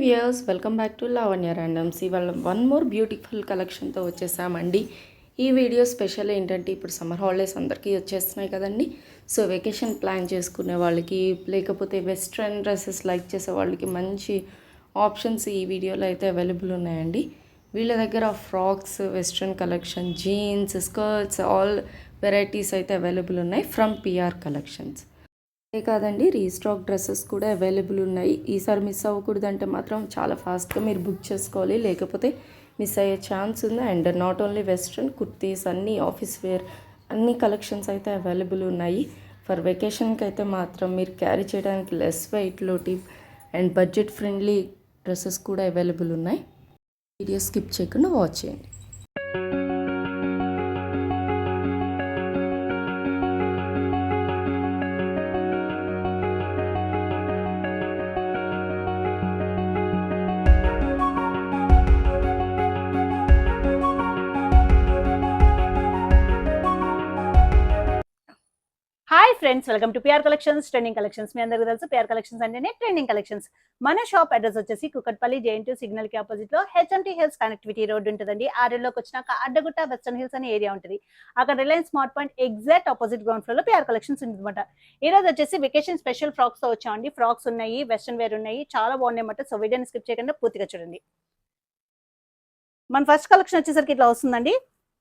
Viewers welcome back to Lavanya randoms ఇవాళ one more beautiful కలెక్షన్తో వచ్చేసామండి. ఈ వీడియో స్పెషల్ ఏంటంటే ఇప్పుడు సమ్మర్ హాలిడేస్ అందరికీ వచ్చేస్తున్నాయి కదండి. సో వెకేషన్ ప్లాన్ చేసుకునే వాళ్ళకి లేకపోతే వెస్ట్రన్ డ్రెస్సెస్ లైక్ చేసే వాళ్ళకి మంచి ఆప్షన్స్ ఈ వీడియోలో అయితే అవైలబుల్ ఉన్నాయండి. వీళ్ళ దగ్గర frocks western collection jeans skirts all varieties అయితే అవైలబుల్ ఉన్నాయి ఫ్రమ్ పిఆర్ కలెక్షన్స్ అంతే కాదండి రీస్టాక్ డ్రెస్సెస్ కూడా అవైలబుల్ ఉన్నాయి. ఈసారి మిస్ అవ్వకూడదంటే మాత్రం చాలా ఫాస్ట్గా మీరు బుక్ చేసుకోవాలి. లేకపోతే మిస్ అయ్యే ఛాన్స్ ఉంది. And not only western kurtis అన్నీ ఆఫీస్ వేర్ అన్ని కలెక్షన్స్ అయితే అవైలబుల్ ఉన్నాయి. ఫర్ వెకేషన్కి అయితే మాత్రం మీరు క్యారీ చేయడానికి లెస్ వెయిట్లో trip and budget friendly dresses కూడా అవైలబుల్ ఉన్నాయి. వీడియో స్కిప్ చేయకుండా వాచ్ చేయండి. Friends welcome to PR collections trending collections మీ అందరికీ తెలుసు పిఆర్ కలెక్షన్స్ అంటేనే ట్రెండింగ్ కలెక్షన్స్ మన షాప్ అడ్రస్ వచ్చేసి కుకట్పల్లి జేఎన్టీ సిగ్నల్కి ఆపోజిట్లో హెచ్ఎంటీ హిల్స్ కనెక్టివిటీ రోడ్ ఉంటుందండి. ఆ వచ్చినాక అడ్డగుట్ట వెస్టర్న్ హిల్స్ అనే ఏరియా ఉంటుంది. అక్కడ Reliance smart point exact opposite ground ఫ్లోర్లో పిఆర్ కలెక్షన్స్ ఉంటుందన్నమాట. ఈ రోజు వచ్చేసి వెకేషన్ స్పెషల్ ఫ్రాక్స్తో వచ్చామండి. ఫ్రాక్స్ ఉన్నాయి వెస్టర్న్ వేర్ ఉన్నాయి చాలా బాగున్నాయి అన్నమాట. సో వీడియోని స్కిప్ చేయకుండా పూర్తిగా చూడండి. మన ఫస్ట్ కలెక్షన్ వచ్చేసరికి ఇట్లా వస్తుందండి.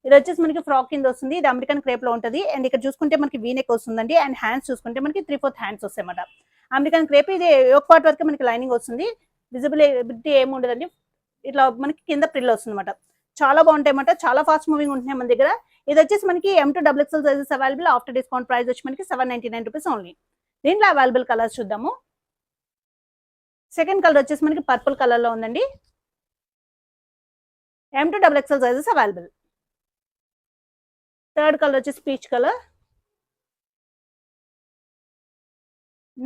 ఇది వచ్చేసి మనకి ఫ్రాక్ కింద వస్తుంది. ఇది అమెరికన్ క్రేప్లో ఉంటుంది. అండ్ ఇక్కడ చూసుకుంటే మనకి వీనెక్ వస్తుందండి. అండ్ హ్యాండ్స్ చూసుకుంటే మనకి త్రీ ఫోర్త్ హ్యాండ్స్ వస్తాయి అన్నమాట అమెరికన్ క్రేప్ ఇది ఒక పార్ట్ వరకు మనకి లైనింగ్ వస్తుంది. విజిబిలిటీ ఏమి ఉండదండి. ఇట్లా మనకి కింద ప్రిల్ వస్తుంది అనమాట చాలా బాగుంటాయి చాలా ఫాస్ట్ మూవింగ్ ఉంటున్నాయి మన దగ్గర. ఇది వచ్చేసి మనకి M to double XL sizes available after discount price వచ్చి మనకి seven ninety nine rupees only దీంట్లో అవైలబుల్ కలర్స్ చూద్దాము. సెకండ్ కలర్ వచ్చేసి మనకి పర్పుల్ కలర్లో ఉందండి. M to double XL sizes available third colour వచ్చేసి peach colour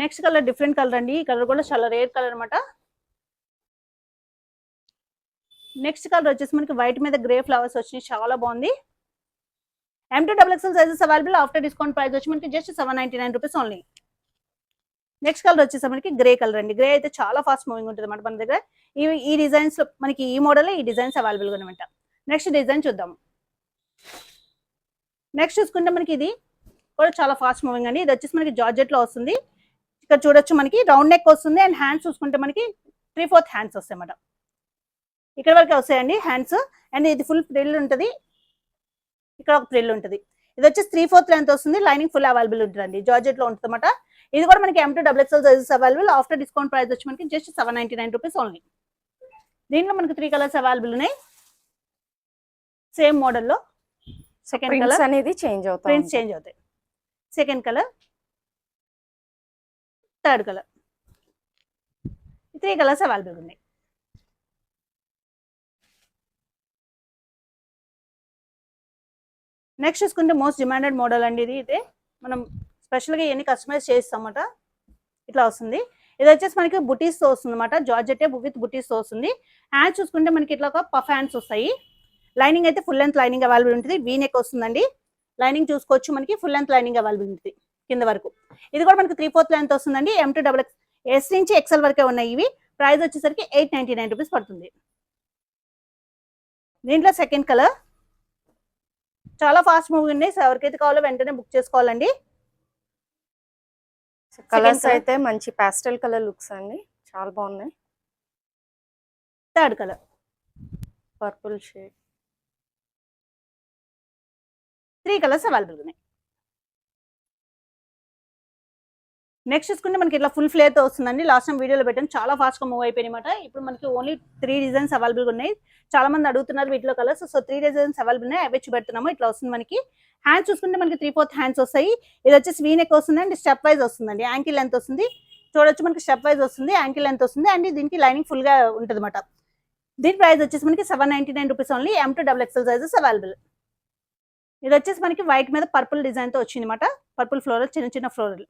next colour different colour అండి. ఈ కలర్ కూడా చాలా రేర్ కలర్ అనమాట నెక్స్ట్ కలర్ వచ్చేసి మనకి వైట్ మీద గ్రే ఫ్లవర్స్ వచ్చినాయి చాలా బాగుంది. M to double XL sizes available after discount price వచ్చి మనకి just seven ninety nine rupees only next colour వచ్చేసి మనకి గ్రే కలర్ అండి. గ్రే అయితే చాలా ఫాస్ట్ మూవింగ్ ఉంటుంది అనమాట మన దగ్గర. ఈ ఈ డిజైన్స్ మనకి ఈ మోడల్ ఈ డిజైన్స్ అవైలబుల్గా అనమాట నెక్స్ట్ డిజైన్ చూద్దాం. నెక్స్ట్ చూసుకుంటే మనకి ఇది కూడా చాలా ఫాస్ట్ మూవింగ్ అండి. ఇది వచ్చేసి మనకి జార్జెట్లో వస్తుంది. ఇక్కడ చూడొచ్చు మనకి రౌండ్ నెక్ వస్తుంది అండ్ హ్యాండ్స్ చూసుకుంటే మనకి త్రీ ఫోర్త్ హ్యాండ్స్ వస్తాయి అన్నమాట. ఇక్కడ వరకు వస్తాయండి హ్యాండ్స్ అండ్ ఇది ఫుల్ ప్రిల్ ఉంటుంది. ఇక్కడ ఒక ప్రిల్ ఉంటుంది. ఇది వచ్చేసి త్రీ ఫోర్త్ లెంత్ వస్తుంది. లైనింగ్ ఫుల్ అవైలబుల్ ఉంటుందండి. జార్జెట్లో ఉంటుంది అనమాట ఇది కూడా మనకి M to double XL sizes available after discount price వచ్చి మనకి just seven ninety nine rupees only దీంట్లో మనకి త్రీ కలర్స్ అవైలబుల్ ఉన్నాయి. సేమ్ మోడల్లో సెకండ్ కలర్ అనేది చేంజ్ అవుతాయి ప్రింట్స్ చేంజ్ అవుతాయి. Second colour third colour three colours available ఉన్నాయి. నెక్స్ట్ చూసుకుంటే మోస్ట్ డిమాండెడ్ మోడల్ అండి ఇది. అయితే మనం స్పెషల్గా ఇవన్నీ కస్టమైజ్ చేస్తామట ఇట్లా వస్తుంది. ఇది వచ్చేసి మనకి బుటీస్తో వస్తుంది అనమాట జార్జెట్ విత్ బుటీస్తో వస్తుంది హ్యాండ్స్ చూసుకుంటే మనకి ఇట్లా ఒక పఫ్ హ్యాండ్స్ వస్తాయి. లైనింగ్ అయితే ఫుల్ లెంత్ లైనింగ్ అవైలబుల్ ఉంటుంది. వీ నెక్ వస్తుందండి. లైనింగ్ చూసుకోవచ్చు మనకి ఫుల్ లెంత్ లైనింగ్ అవైలబుల్ ఉంటుంది కింద వరకు. ఇది కూడా మనకి త్రీ ఫోర్త్ లెంత్ వస్తుందండి. M to double X S నుంచి ఎక్సెల్ వరకే ఉన్నాయి ఇవి. ప్రైస్ వచ్చేసరికి ఎయిట్ నైన్టీ నైన్ రూపీస్ పడుతుంది. దీంట్లో సెకండ్ కలర్ చాలా ఫాస్ట్ మూవింగ్ ఉన్నాయి సో ఎవరికైతే కావాలో వెంటనే బుక్ చేసుకోవాలండి. కలర్స్. అయితే మంచి పాస్టల్ కలర్ లుక్స్ అండి. చాలా బాగున్నాయి. Third colour purple shade three colours available ఉన్నాయి నెక్స్ట్ చూసుకుంటే మనకి ఇట్లా ఫుల్ ఫ్లేర్తో వస్తుందండి. లాస్ట్ టైం వీడియోలో పెట్టాను చాలా ఫాస్ట్గా మూవ్ అయిపోయినమాట ఇప్పుడు మనకి ఓన్లీ త్రీ డిజైన్స్ అవైలబుల్ ఉన్నాయి. చాలా మంది అడుగుతున్నారు వీటిలో colours so three designs available ఉన్నాయి. అవి పెడుతున్నాము ఇట్లా వస్తుంది మనకి. హ్యాండ్స్ చూసుకుంటే మనకి త్రీ ఫోర్త్ హ్యాండ్స్ వస్తాయి. ఇది వచ్చేసి వీనెక్ వస్తుంది అండ్ స్టెప్ వైజ్ వస్తుందండి. యాంకిల్ లెంత్ వస్తుంది. చూడొచ్చు మనకి స్టెప్ వైజ్ వస్తుంది. యాంకిల్ లెంత్ వస్తుంది. అండ్ దీనికి లైనింగ్ ఫుల్గా ఉంటుంది అనమాట దీని ప్రైస్ వచ్చేసి మనకి seven ninety nine rupees only M to double XL sizes available ఇది వచ్చేసి మనకి వైట్ మీద పర్పుల్ డిజైన్తో వచ్చింది అనమాట పర్పుల్ ఫ్లోరల్ చిన్న చిన్న ఫ్లోరల్.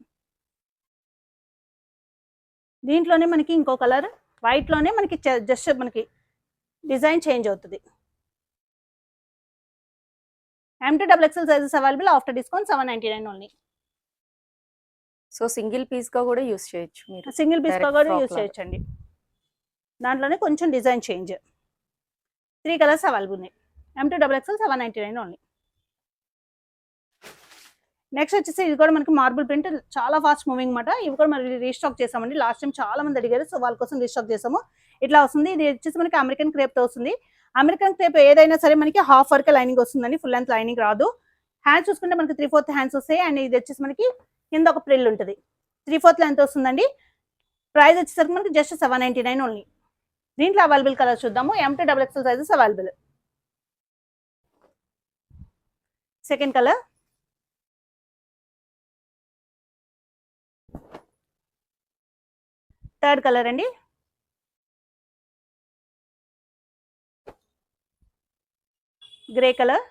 దీంట్లోనే మనకి ఇంకో కలర్ వైట్లోనే మనకి జస్ట్ మనకి డిజైన్ చేంజ్ అవుతుంది. M to double XL sizes available after discount seven ninety nine only so single పీస్గా కూడా యూస్ చేయొచ్చు మీరు. సింగిల్ పీస్ Direct కూడా యూస్. చేయొచ్చండి. దాంట్లోనే కొంచెం design change. Three colours available ఉన్నాయి. M to double XL seven ninety nine only next వచ్చేసి ఇది కూడా మనకి మార్బుల్ ప్రింట్ చాలా ఫాస్ట్ మూవింగ్ అనమాట ఇవి కూడా మరి రీస్టాక్ చేసామండి. లాస్ట్ టైం చాలా మంది అడిగారు సో వాళ్ళ కోసం రీస్టాక్ చేసాము. ఇట్లా వస్తుంది. ఇది వచ్చేసి మనకి అమెరికన్ క్రేప్తో వస్తుంది. అమెరికన్ క్రేప్ ఏదైనా సరే మనకి హాఫ్ వర్క్ లైనింగ్ వస్తుందండి. ఫుల్ లెంత్ లైనింగ్ రాదు. హ్యాండ్స్ చూసుకుంటే మనకి త్రీ ఫోర్త్ హ్యాండ్స్ వస్తాయి. అండ్ ఇది వచ్చేసి మనకి కింద ఒక ప్రిల్ ఉంటుంది. త్రీ ఫోర్త్ లెంత్ వస్తుందండి. ప్రైస్ వచ్చేసరికి మనకి just seven ninety nine only దీంట్లో అవైలబుల్ కలర్ చూద్దాము. M double XL sizes available second colour third colour అండి. Grey colour.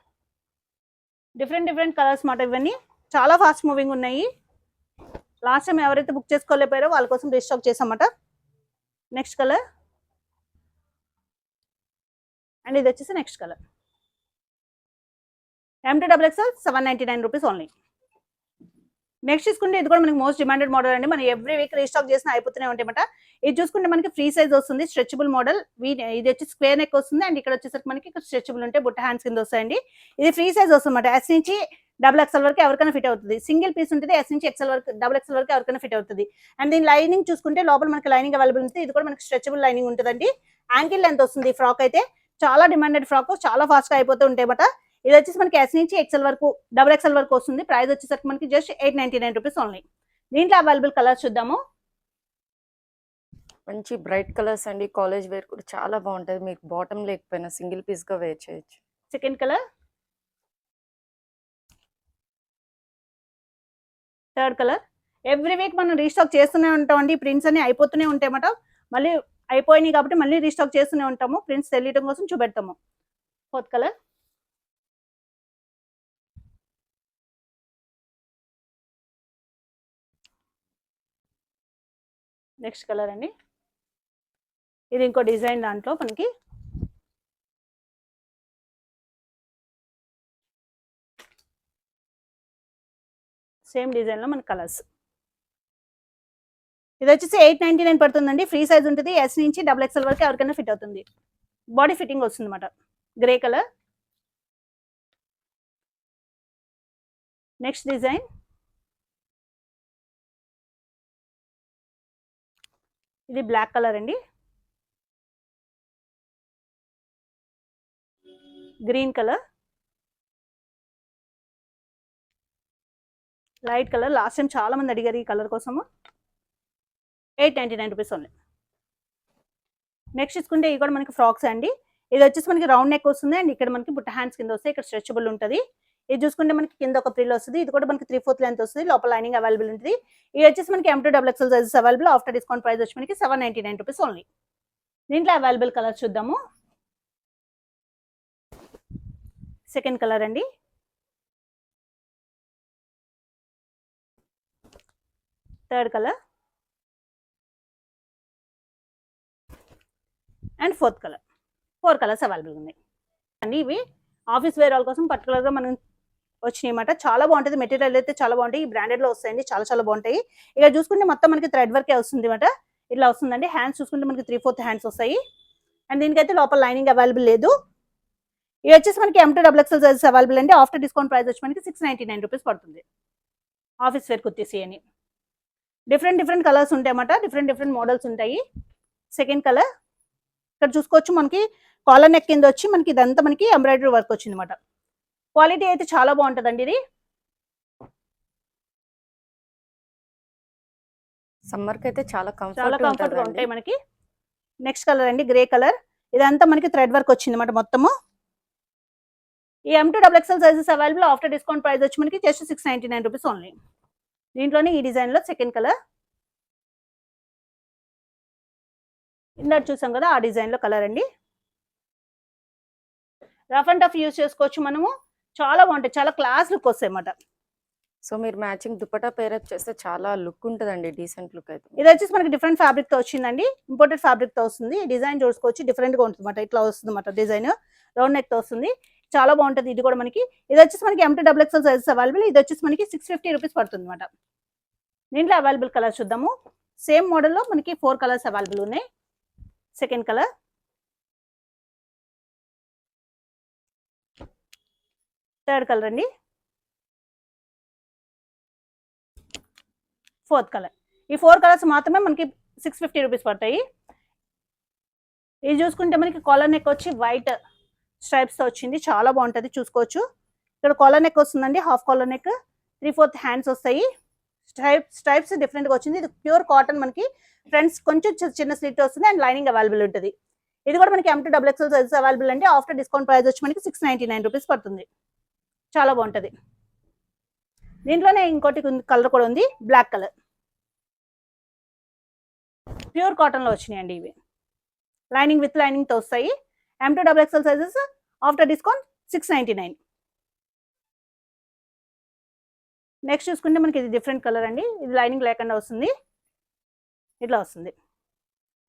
Different different colours మాట ఇవన్నీ. చాలా ఫాస్ట్ మూవింగ్ ఉన్నాయి. లాస్ట్ టైం ఎవరైతే బుక్ చేసుకోలేకపోయారో వాళ్ళ కోసం రీస్టాక్ చేసామట నెక్స్ట్ కలర్. అండ్ ఇది వచ్చేసి next colour. M to double XL seven ninety nine rupees only next చూసుకుంటే ఇది కూడా మనకి మోస్ట్ డిమాండెడ్ మోడల్ అండి. మనం ఎవ్రీ వీక్ రీస్టాక్ చేసిన అయిపోతూనే ఉంటాయన్నమాట. ఇది చూసుకుంటే మనకి ఫ్రీ సైజ్ వస్తుంది స్ట్రెచబుల్ మోడల్ ఇది వచ్చి స్క్వేర్ నెక్ వస్తుంది అండ్ ఇక్కడ వచ్చేసరికి మనకి ఇక్కడ స్ట్రెచబుల్ ఉంటే బుట్ట హ్యాండ్స్ కింద వస్తాయండి. ఇది ఫ్రీ సైజ్ వస్తుంది ఎస్ నుంచి డబుల్ ఎక్స్ఎల్ వరకు ఎవరికైనా ఫిట్ అవుతుంది. సింగిల్ పీస్ ఉంటుంది ఎస్ నుంచి ఎక్స్ఎల్ వరకు డబుల్ ఎక్స్ఎల్ వరకు ఎవరికైనా ఫిట్ అవుతుంది. అండ్ దీని లైనింగ్ చూసుకుంటే లోపల మనకి లైనింగ్ అవైలబుల్ ఉంటుంది. ఇది కూడా మనకి స్ట్రెచబుల్ లైనింగ్ ఉంటుందండి. యాంకిల్ లెంత్ వస్తుంది ఈ ఫ్రాక్ అయితే. చాలా డిమాండెడ్ ఫ్రాక్ చాలా ఫాస్ట్గా అయిపోతూ ఉంటాయి బట్ ఇది వచ్చేసి మనకి ఎస్ నుంచి ఎక్స్ఎల్ వరకు డబుల్ ఎక్స్ఎల్ వరకు వస్తుంది. ప్రైస్ వచ్చేసరికి మనకి just eight ninety nine rupees only దీంట్లో అవైలబుల్ కలర్స్ చూద్దాము. మంచి బ్రైట్ కలర్స్ అండి. కాలేజ్ వేర్ కూడా చాలా బాగుంటుంది. మీకు బాటమ్ లేకపోయినా సింగిల్ పీస్గా వేర్ చేయొచ్చు. Second colour third colour every week మనం రీస్టాక్ చేస్తూనే ఉంటాం అండి ప్రింట్స్ అన్ని అయిపోతూనే ఉంటాయి అన్నమాట. మళ్ళీ అయిపోయినాయి కాబట్టి మళ్ళీ రీస్టాక్ చేస్తూనే ఉంటాము. ప్రింట్స్ తెలియడం కోసం చూపెడతాము. ఫోర్త్ కలర్ నెక్స్ట్ కలర్ అండి. ఇది ఇంకో డిజైన్ దాంట్లో మనకి సేమ్ డిజైన్లో మన కలర్స్. ఇది వచ్చేసి ఎయిట్ నైన్టీ నైన్ పడుతుందండి. ఫ్రీ సైజ్ ఉంటుంది. ఎస్ నుంచి డబుల్ ఎక్స్ఎల్ వరకు ఎవరికైనా ఫిట్ అవుతుంది. బాడీ ఫిట్టింగ్ వస్తుంది అనమాట గ్రే కలర్. Next design. ఇది బ్లాక్ కలర్ అండి. Green colour. Light colour. Last time చాలా మంది అడిగారు ఈ కలర్ కోసము. Eight ninety nine rupees only. Next తీసుకుంటే ఇవి కూడా మనకి ఫ్రాక్స్ అండి. ఇది వచ్చేసి మనకి రౌండ్ నెక్ వస్తుంది అండ్ ఇక్కడ మనకి బుట్ట హ్యాండ్స్ కింద వస్తాయి. ఇక్కడ స్ట్రెచబుల్ ఉంటుంది. ఇది చూసుకుంటే మనకి కింద ఒక ప్రిల్ వస్తుంది. ఇది కూడా మనకి త్రీ ఫోర్త్ లెంత్ వస్తుంది. లోపల లైనింగ్ అవైలబుల్ ఉంటుంది. ఇది వచ్చేసి మనకి M to double sizes available after discount price వచ్చి మనకి seven ninety nine rupees only దీంట్లో అవైలబుల్ కలర్ చూద్దాము. సెకండ్ కలర్ అండి. Third colour and fourth colour four colours available ఉన్నాయి. అండి ఇవి. ఆఫీస్ వేర్ వాళ్ళ కోసం పర్టికులర్గా మనం వచ్చినాయి అన్నమాట. చాలా బాగుంటుంది. మెటీరియల్ అయితే చాలా బాగుంటాయి. ఈ బ్రాండెడ్లో వస్తాయండి. చాలా చాలా బాగుంటాయి. ఇక చూసుకుంటే మొత్తం మనకి థ్రెడ్ వర్కే వస్తుంది అనమాట ఇట్లా వస్తుందండి. హ్యాండ్స్ చూసుకుంటే మనకి త్రీ ఫోర్త్ హ్యాండ్స్ వస్తాయి. అండ్ దీనికైతే లోపల లైనింగ్ అవైలబుల్ లేదు. ఇది వచ్చేసి మనకి M to double sizes available అండి. ఆఫ్టర్ డిస్కౌంట్ ప్రైస్ వచ్చి మనకి సిక్స్ నైంటీ నైన్ రూపీస్ పడుతుంది. ఆఫీస్ వేర్ కుర్తీసి అని డిఫరెంట్ డిఫరెంట్ కలర్స్ ఉంటాయి అన్నమాట. డిఫరెంట్ డిఫరెంట్ మోడల్స్ ఉంటాయి. సెకండ్ కలర్ ఇక్కడ చూసుకోవచ్చు మనకి కాలర్ నెక్ కింద వచ్చి మనకి ఇదంతా మనకి ఎంబ్రాయిడరీ వర్క్ వచ్చింది అనమాట క్వాలిటీ అయితే చాలా బాగుంటుందండి ఇది. సమ్మర్కి అయితే చాలా చాలా కంఫర్ట్ కంఫర్ట్గా ఉంటాయి మనకి. నెక్స్ట్ కలర్ అండి గ్రే కలర్. ఇదంతా మనకి థ్రెడ్ వర్క్ వచ్చింది అనమాట మొత్తము. ఈ M to double XL sizes available after discount price వచ్చి మనకి just six ninety nine rupees only దీంట్లోనే ఈ డిజైన్లో సెకండ్ కలర్ ఇందాక చూసాం కదా ఆ డిజైన్లో కలర్ అండి. రఫ్ అండ్ టఫ్ యూజ్ చేసుకోవచ్చు మనము. చాలా బాగుంటాయి. చాలా క్లాస్ లుక్ వస్తాయి అన్నమాట సో మీరు మ్యాచింగ్ దుపట్టా పేరప్ చేస్తే చాలా లుక్ ఉంటుందండి డీసెంట్ లుక్ అయితే. ఇది వచ్చేసి మనకి డిఫరెంట్ ఫ్యాబ్రిక్తో వచ్చిందండి. ఇంపోర్టెడ్ ఫ్యాబ్రిక్తో వస్తుంది. డిజైన్ చూసుకోవచ్చు డిఫరెంట్గా ఉంటుంది ఇట్లా వస్తుంది అన్నమాట డిజైన్. రౌండ్ నెక్తో వస్తుంది. చాలా బాగుంటుంది ఇది కూడా మనకి. ఇది వచ్చేసి మనకి M to double XL sizes available ఇది వచ్చేసి మనకి సిక్స్ ఫిఫ్టీ రూపీస్ పడుతుంది అనమాట దీంట్లో అవైలబుల్ కలర్స్ చూద్దాము. సేమ్ మోడల్లో మనకి ఫోర్ కలర్స్ అవైలబుల్ ఉన్నాయి. సెకండ్ కలర్ థర్డ్ కలర్ అండి. Fourth colour. ఈ ఫోర్ కలర్స్ మాత్రమే మనకి సిక్స్ ఫిఫ్టీ రూపీస్ పడతాయి. ఇది చూసుకుంటే మనకి కాలర్ నెక్ వచ్చి వైట్ స్ట్రైప్స్తో వచ్చింది. చాలా బాగుంటుంది చూసుకోవచ్చు. ఇక్కడ కాలర్ నెక్ వస్తుందండి half collar neck. Three fourth hands వస్తాయి. స్ట్రైప్ స్ట్రైప్స్ డిఫరెంట్గా వచ్చింది. ఇది ప్యూర్ కాటన్ మనకి. ఫ్రంట్స్ కొంచెం చిన్న స్లిట్ వస్తుంది అండ్ లైనింగ్ అవైలబుల్ ఉంటుంది. ఇది కూడా మనకి M to double XL size available అండి. ఆఫ్టర్ డిస్కౌంట్ ప్రైస్ వచ్చి మనకి సిక్స్ నైంటీ నైన్ రూపీస్ పడుతుంది. చాలా బాగుంటుంది. దీంట్లోనే ఇంకోటి కలర్ కూడా ఉంది. Black colour. ప్యూర్ కాటన్లో వచ్చినాయండి ఇవి. లైనింగ్ విత్ లైనింగ్తో వస్తాయి. M to double XL sizes after discount six ninety nine. Next చూసుకుంటే మనకి ఇది డిఫరెంట్ కలర్ అండి. ఇది లైనింగ్ లేకుండా వస్తుంది. ఇట్లా వస్తుంది.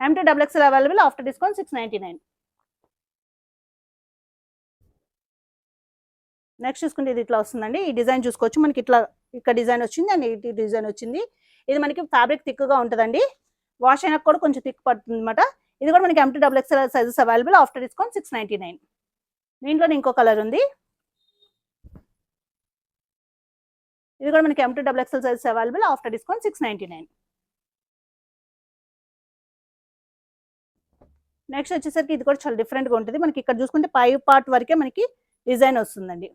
M to double XL available after discount six ninety nine. Next చూసుకుంటే ఇది ఇట్లా వస్తుందండి. ఈ డిజైన్ చూసుకోవచ్చు. మనకి ఇట్లా ఇక్కడ డిజైన్ వచ్చింది అండ్ ఇటు డిజైన్ వచ్చింది. ఇది మనకి ఫ్యాబ్రిక్ థిక్గా ఉంటుందండి. వాష్ అయినా కూడా కొంచెం థిక్ పడుతుంది అనమాట ఇది కూడా మనకి M to double XL sizes available after discount six ninety nine దీంట్లో ఇంకో కలర్ ఉంది. ఇది కూడా మనకి M to double XL sizes available after discount six ninety nine next వచ్చేసరికి ఇది కూడా చాలా డిఫరెంట్గా ఉంటుంది. మనకి ఇక్కడ చూసుకుంటే పై పార్ట్ వరకే మనకి డిజైన్ వస్తుందండి.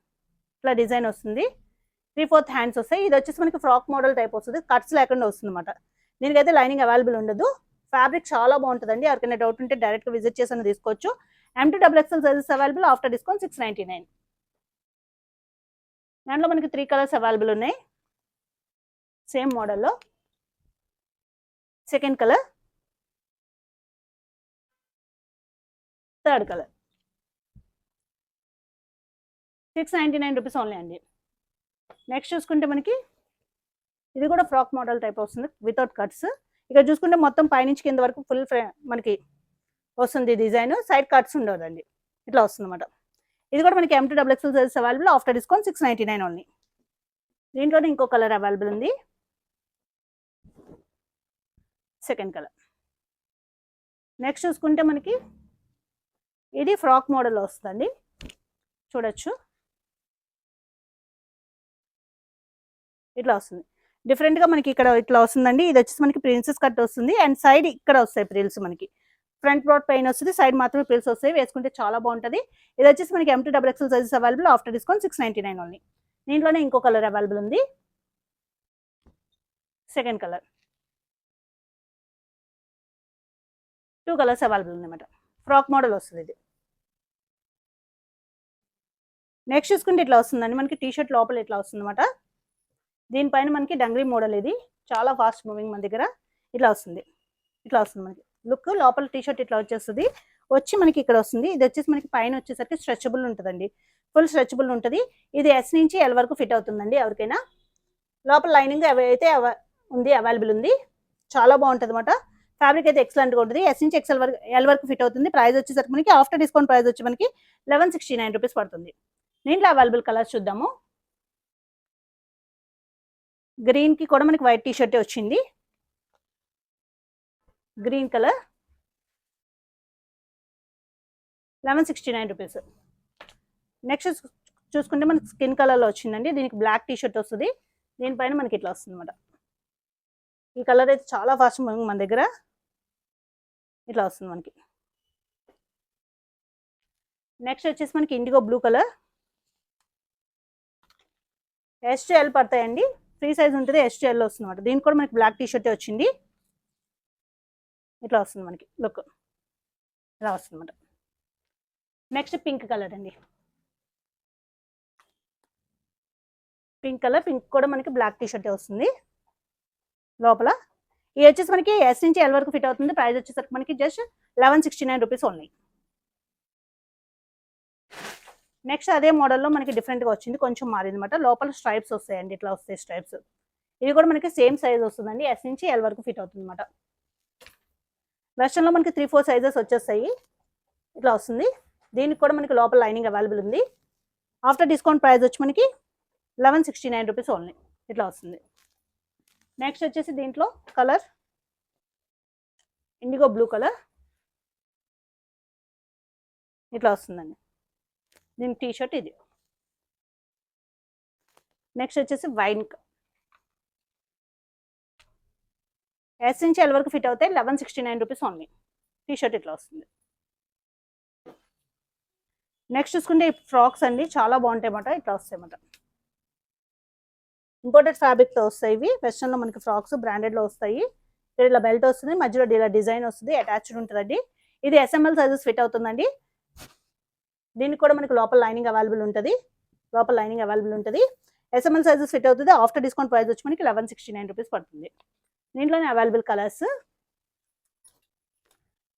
ఇట్లా డిజైన్ వస్తుంది. త్రీ ఫోర్త్ హ్యాండ్స్ వస్తాయి. ఇది వచ్చేసి మనకి ఫ్రాక్ మోడల్ టైప్ వస్తుంది. కట్స్ లేకుండా వస్తుంది అనమాట దీనికైతే లైనింగ్ అవైలబుల్ ఉండదు. ఫ్యాబ్రిక్ చాలా బాగుంటుందండి. ఎవరికైనా డౌట్ ఉంటే డైరెక్ట్గా విజిట్ చేసి తీసుకోవచ్చు. M to double XL sizes available after discount six ninety nine దాంట్లో మనకి త్రీ కలర్స్ అవైలబుల్ ఉన్నాయి. సేమ్ మోడల్లో second colour third colour six ninety nine rupees only అండి. నెక్స్ట్ చూసుకుంటే మనకి ఇది కూడా ఫ్రాక్ మోడల్ టైప్ వస్తుంది వితౌట్ కట్స్ ఇక్కడ చూసుకుంటే మొత్తం పైనుంచి కింద వరకు ఫుల్ మనకి వస్తుంది డిజైన్ సైడ్ కట్స్ ఉండదండి. ఇట్లా వస్తుంది అనమాట ఇది కూడా మనకి M to double XL sizes available after discount six ninety nine only దీంట్లోనే ఇంకో కలర్ అవైలబుల్ ఉంది. సెకండ్ కలర్ నెక్స్ట్ చూసుకుంటే మనకి ఇది ఫ్రాక్ మోడల్ వస్తుందండి. చూడొచ్చు. ఇట్లా వస్తుంది. డిఫరెంట్గా మనకి ఇక్కడ ఇట్లా వస్తుందండి. ఇది వచ్చేసి మనకి ప్రిన్సెస్ కట్ వస్తుంది. అండ్ సైడ్ ఇక్కడ వస్తాయి ప్రిల్స్ మనకి. ఫ్రంట్ బ్రాడ్ పైన వస్తుంది. సైడ్ మాత్రమే ప్రిల్స్ వస్తాయి. వేసుకుంటే చాలా బాగుంటుంది. ఇది వచ్చేసి మనకి M to double XL sizes available after discount six ninety nine only దీంట్లోనే ఇంకో కలర్ అవైలబుల్ ఉంది. Second colour two colours available ఉందన్నమాట. ఫ్రాక్ మోడల్ వస్తుంది ఇది. నెక్స్ట్ చూసుకుంటే ఇట్లా వస్తుందండి. మనకి టీ షర్ట్ లోపల ఇట్లా వస్తుంది అనమాట దీనిపైన మనకి డంగ్రీ మోడల్ ఇది. చాలా ఫాస్ట్ మూవింగ్ మన దగ్గర. ఇట్లా వస్తుంది. ఇట్లా వస్తుంది మనకి. లుక్ లోపల టీ షర్ట్ ఇట్లా వచ్చేస్తుంది. వచ్చి మనకి ఇక్కడ వస్తుంది. ఇది వచ్చేసి మనకి పైన వచ్చేసరికి స్ట్రెచబుల్ ఉంటుందండి. ఫుల్ స్ట్రెచబుల్ ఉంటుంది. ఇది ఎస్ నుంచి ఎల్ వరకు ఫిట్ అవుతుందండి ఎవరికైనా. లోపల లైనింగ్ అయితే ఉంది అవైలబుల్ ఉంది చాలా బాగుంటుంది అనమాట ఫ్యాబ్రిక్ అయితే ఎక్సలెంట్గా ఉంటుంది. ఎస్ నుంచి ఎక్సెల్ వరకు ఎల్ వరకు ఫిట్ అవుతుంది. ప్రైస్ వచ్చేసరికి మనకి ఆఫ్టర్ డిస్కౌంట్ ప్రైస్ వచ్చి మనకి లెవెన్ సిక్స్టీ నైన్ రూపీస్ పడుతుంది. దీంట్లో అవైలబుల్ కలర్స్ చూద్దాము. గ్రీన్కి కూడా మనకి వైట్ టీషర్ట్ వచ్చింది. Green colour eleven sixty nine rupees next చూసుకుంటే మనకి స్కిన్ కలర్లో వచ్చిందండి. దీనికి బ్లాక్ టీ షర్ట్ వస్తుంది. దీనిపైన మనకి ఇట్లా వస్తుంది అనమాట ఈ కలర్ అయితే చాలా ఫాస్ట్ మన దగ్గర. ఇట్లా వస్తుంది మనకి. నెక్స్ట్ వచ్చేసి మనకి ఇండిగో బ్లూ కలర్ ఎల్ పడతాయండి. ఫ్రీ సైజ్ ఉంటుంది ఎల్ వస్తుంది అనమాట దీనికి కూడా మనకి బ్లాక్ టీ షర్ట్ వచ్చింది. ఇట్లా వస్తుంది మనకి లుక్. ఇలా వస్తుంది అనమాట నెక్స్ట్ పింక్ కలర్ అండి. పింక్ కలర్ పింక్ కూడా మనకి బ్లాక్ టీ షర్ట్ వస్తుంది. లోపల. ఇది వచ్చేసి మనకి ఎస్ నుంచి ఎల్ వరకు ఫిట్ అవుతుంది. ప్రైస్ వచ్చేసరికి మనకి just eleven sixty nine rupees only next అదే మోడల్లో మనకి డిఫరెంట్గా వచ్చింది కొంచెం మారింది అనమాట లోపల స్ట్రైప్స్ వస్తాయండి ఇట్లా వస్తాయి స్ట్రైప్స్ ఇది కూడా మనకి సేమ్ సైజ్ వస్తుందండి ఎస్ నుంచి ఎల్ వరకు ఫిట్ అవుతుంది అనమాట వెస్ట్రన్లో మనకి త్రీ ఫోర్ సైజెస్ వచ్చేస్తాయి. ఇట్లా వస్తుంది. దీనికి కూడా మనకి లోపల లైనింగ్ అవైలబుల్ ఉంది. ఆఫ్టర్ డిస్కౌంట్ ప్రైస్ వచ్చి మనకి eleven sixty nine rupees only ఇట్లా వస్తుంది. నెక్స్ట్ వచ్చేసి దీంట్లో కలర్ ఇండిగో బ్లూ కలర్ ఇట్లా వస్తుందండి. దీని టీ షర్ట్ ఇది. నెక్స్ట్ వచ్చేసి వైన్ ఎస్ నుంచి ఎల్ వరకు ఫిట్ అవుతాయి eleven sixty nine rupees only. T-shirt ఇట్లా వస్తుంది. నెక్స్ట్ చూసుకుంటే ఫ్రాక్స్ అండి చాలా బాగుంటాయి అన్నమాట ఇట్లా వస్తాయి అన్నమాట ఇంపోర్టెడ్ ఫ్యాబ్రిక్తో వస్తాయి ఇవి. వెస్ట్రన్లో మనకి ఫ్రాక్స్ బ్రాండెడ్లో వస్తాయి. ఇక్కడ ఇలా బెల్ట్ వస్తుంది మధ్యలో ఇలా డిజైన్ వస్తుంది అటాచ్డ్ ఉంటుందండి. ఇది ఎస్ఎంఎల్ సైజెస్ ఫిట్ అవుతుందండి. దీనికి కూడా మనకి లోపల లైనింగ్ అవైలబుల్ ఉంటుంది. లోపల లైనింగ్ అవైలబుల్ ఉంటుంది. S M L sizes fit అవుతుంది. ఆఫ్టర్ డిస్కౌంట్ ప్రైస్ వచ్చి మనకి లెవెన్ సిక్స్టీ నైన్ రూపీస్ పడుతుంది. దీంట్లోనే అవైలబుల్ కలర్స్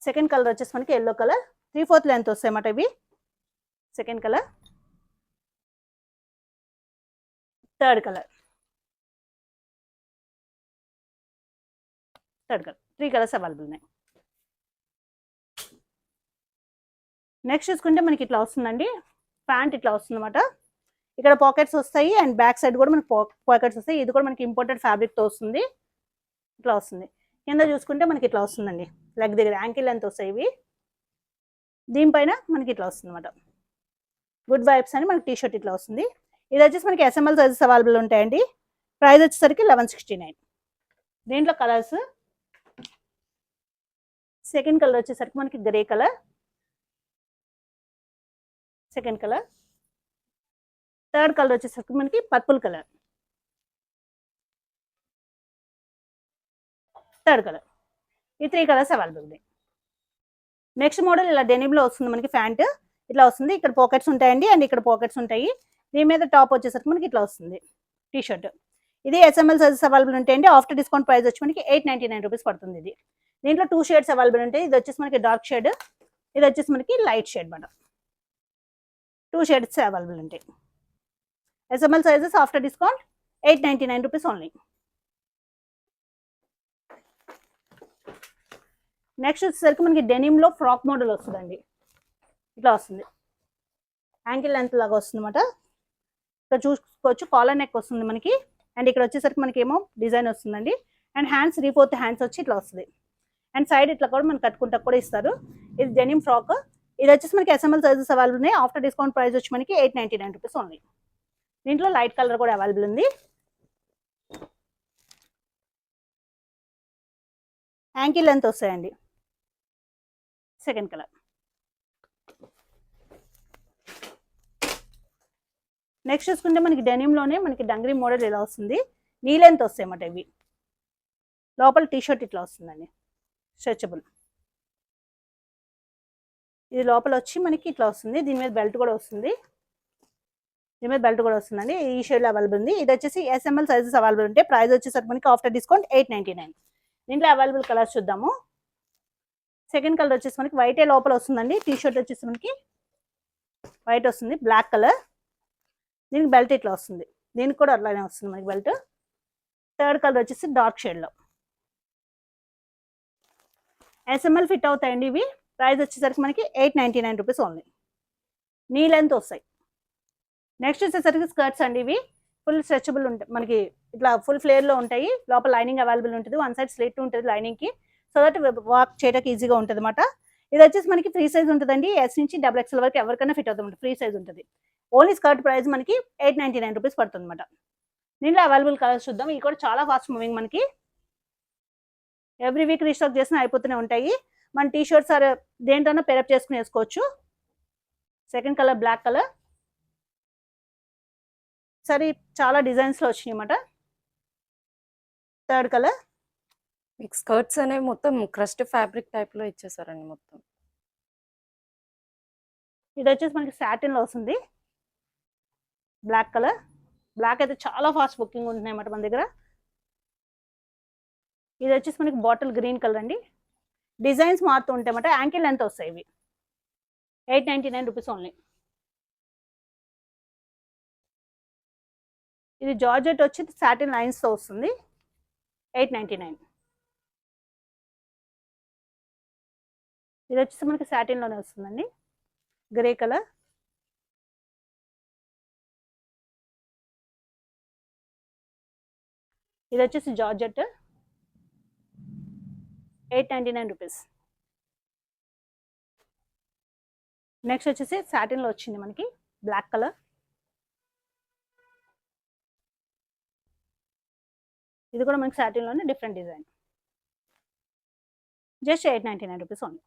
సెకండ్ కలర్ వచ్చేసి మనకి yellow colour three fourth length వస్తాయి అన్నమాట ఇవి. Second colour third colour third colour three colours available ఉన్నాయి. నెక్స్ట్ చూసుకుంటే మనకి ఇట్లా వస్తుందండి. ప్యాంట్ ఇట్లా వస్తుందన్నమాట. ఇక్కడ పాకెట్స్ వస్తాయి అండ్ బ్యాక్ సైడ్ కూడా మనకి పాకెట్స్ వస్తాయి. ఇది కూడా మనకి ఇంపోర్టెడ్ ఫ్యాబ్రిక్తో వస్తుంది. ఇట్లా వస్తుంది. కింద చూసుకుంటే మనకి ఇట్లా వస్తుందండి. లెగ్ దగ్గర యాంకిల్ లెంత్ వస్తాయి ఇవి. దీనిపైన మనకి ఇట్లా వస్తుంది అనమాట గుడ్ వైబ్స్ అని మనకి టీషర్ట్ ఇట్లా వస్తుంది. ఇది వచ్చేసి మనకి S M L sizes available ఉంటాయండి. ప్రైస్ వచ్చేసరికి లెవెన్ సిక్స్టీ నైన్ దీంట్లో కలర్స్ సెకండ్ కలర్ వచ్చేసరికి మనకి grey colour second colour third colour వచ్చేసరికి మనకి పర్పుల్ కలర్ థర్డ్ కలర్ ఈ త్రీ కలర్స్ అవైలబుల్ ఉన్నాయి నెక్స్ట్ మోడల్ ఇలా డెనిమ్లో వస్తుంది మనకి ప్యాంట్. ఇట్లా వస్తుంది. ఇక్కడ పాకెట్స్ ఉంటాయండి. అండ్ ఇక్కడ పాకెట్స్ ఉంటాయి. దీని మీద టాప్ వచ్చేసరికి మనకి ఇట్లా వస్తుంది. టీ షర్ట్ ఇది S M L sizes available ఉంటాయండి. ఆఫ్టర్ డిస్కౌంట్ ప్రైస్ వచ్చి మనకి ఎయిట్ నైంటీ నైన్ రూపీస్ పడుతుంది ఇది. దీంట్లో టూ షేడ్స్ అవైలబుల్ ఉంటాయి. ఇది వచ్చేసి మనకి డార్క్ షేడ్ ఇది వచ్చేసి మనకి లైట్ షేడ్ మాట టూ షేడ్స్ అవైలబుల్ ఉంటాయి S M L sizes after discount eight ninety nine rupees only next వచ్చేసరికి మనకి డెనిమ్లో ఫ్రాక్ మోడల్ వస్తుందండి. ఇట్లా వస్తుంది. యాంకిల్ లెంత్ లాగా వస్తుంది అనమాట ఇక్కడ చూసుకోవచ్చు కాలర్ నెక్ వస్తుంది మనకి. అండ్ ఇక్కడ వచ్చేసరికి మనకి ఏమో డిజైన్ వస్తుందండి. అండ్ హ్యాండ్స్ రీఫోర్త్ ఫోర్త్ హ్యాండ్స్ వచ్చి ఇట్లా వస్తుంది. అండ్ సైడ్ ఇట్లా కూడా మనం కట్టుకుంటా కూడా ఇస్తారు. ఇది డెనిమ్ ఫ్రాక్ ఇది వచ్చేసి మనకి S M L sizes available ఉన్నాయి. ఆఫ్టర్ డిస్కౌంట్ ప్రైస్ వచ్చి మనకి eight ninety nine rupees only దీంట్లో లైట్ కలర్ కూడా అవైలబుల్ ఉంది. యాంకిల్ లెంత్ వస్తాయండి. సెకండ్ కలర్ నెక్స్ట్ చూసుకుంటే మనకి డెనిమ్లోనే మనకి డంగ్రీ మోడల్ ఇలా వస్తుంది? నీ లెంత్ వస్తాయి అన్నమాట ఇవి. లోపల టీ షర్ట్ ఇట్లా వస్తుందండి. స్ట్రెచబుల్ ఇది లోపల వచ్చి మనకి ఇట్లా వస్తుంది. దీని మీద బెల్ట్ కూడా వస్తుంది. దీని మీద బెల్ట్ కూడా వస్తుందండి. ఈ షేడ్లో అవైలబుల్ ఉంది. ఇది వచ్చేసి S M L sizes available ఉంటాయి ప్రైస్ వచ్చేసరికి మనకి after discount eight ninety nine. దీంట్లో అవైలబుల్ కలర్స్ చూద్దాము. సెకండ్ కలర్ వచ్చేసి మనకి వైటే లోపల వస్తుందండి. టీ షర్ట్ వచ్చేసి మనకి వైట్ వస్తుంది. Black colour. దీనికి బెల్ట్ ఇట్లా వస్తుంది. దీనికి కూడా అట్లానే వస్తుంది మనకి బెల్ట్. థర్డ్ కలర్ వచ్చేసి డార్క్ షేడ్లో. ఎస్ఎంఎల్ ఫిట్ అవుతాయండి ఇవి. ప్రైస్ వచ్చేసరికి మనకి eight ninety nine rupees only knee length వస్తాయి. నెక్స్ట్ వచ్చేసరికి స్కర్ట్స్ అండి ఇవి. ఫుల్ స్ట్రెచబుల్ ఉంటాయి మనకి ఇట్లా ఫుల్ ఫ్లేర్లో ఉంటాయి. లోపల లైనింగ్ అవైలబుల్ ఉంటుంది. వన్ సైడ్ స్లిట్ ఉంటుంది లైనింగ్కి సో దట్ వాక్ చేయడానికి ఈజీగా ఉంటుంది అనమాట ఇది వచ్చేసి మనకి ఫ్రీ సైజ్ ఉంటుందండి. ఎస్ నుంచి డబుల్ ఎక్స్ఎల్ వరకు ఎవరికైనా ఫిట్ అవుతుంది. ఫ్రీ సైజ్ ఉంటుంది. ఓన్లీ స్కర్ట్ ప్రైస్ మనకి ఎయిట్ నైంటీ నైన్ రూపీస్ పడుతుంది అనమాట దీంట్లో అవైలబుల్ కలర్స్ చూద్దాం. ఇవి కూడా చాలా ఫాస్ట్ మూవింగ్ మనకి. ఎవ్రీ వీక్ రీస్టాక్ చేసిన అయిపోతూనే ఉంటాయి. మన టీ షర్ట్స్ ఆర్ దేంటన్నా పేరప్ చేసుకుని వేసుకోవచ్చు. సెకండ్ కలర్ బ్లాక్ కలర్ సరే చాలా డిజైన్స్లో వచ్చినాయి అన్నమాట. థర్డ్ కలర్ మీకు స్కర్ట్స్ అనేవి మొత్తం క్రస్ట్ ఫ్యాబ్రిక్ టైప్లో ఇచ్చేసారండి మొత్తం. ఇది వచ్చేసి మనకి satin లో వస్తుంది. బ్లాక్ కలర్ బ్లాక్ అయితే చాలా ఫాస్ట్ బుకింగ్ ఉంటున్నాయి అన్నమాట మన దగ్గర. ఇది వచ్చేసి మనకి బాటిల్ గ్రీన్ కలర్ అండి. డిజైన్స్ మారుతూ ఉంటే మాట యాంకిల్ లెంత్ వస్తాయి ఇవి. Eight ninety nine rupees only. ఇది జార్జెట్ వచ్చి సాటిన్ లైన్స్తో వస్తుంది. Eight ninety nine. ఇది వచ్చేసి మనకి సాటిన్లోనే వస్తుందండి. Grey colour. ఇది వచ్చేసి georgette. Eight ninety nine rupees. Next వచ్చేసి సాటిన్లో వచ్చింది మనకి బ్లాక్ కలర్ ఇది కూడా మనకి సాటిన్లోనే different design just eight ninety nine rupees only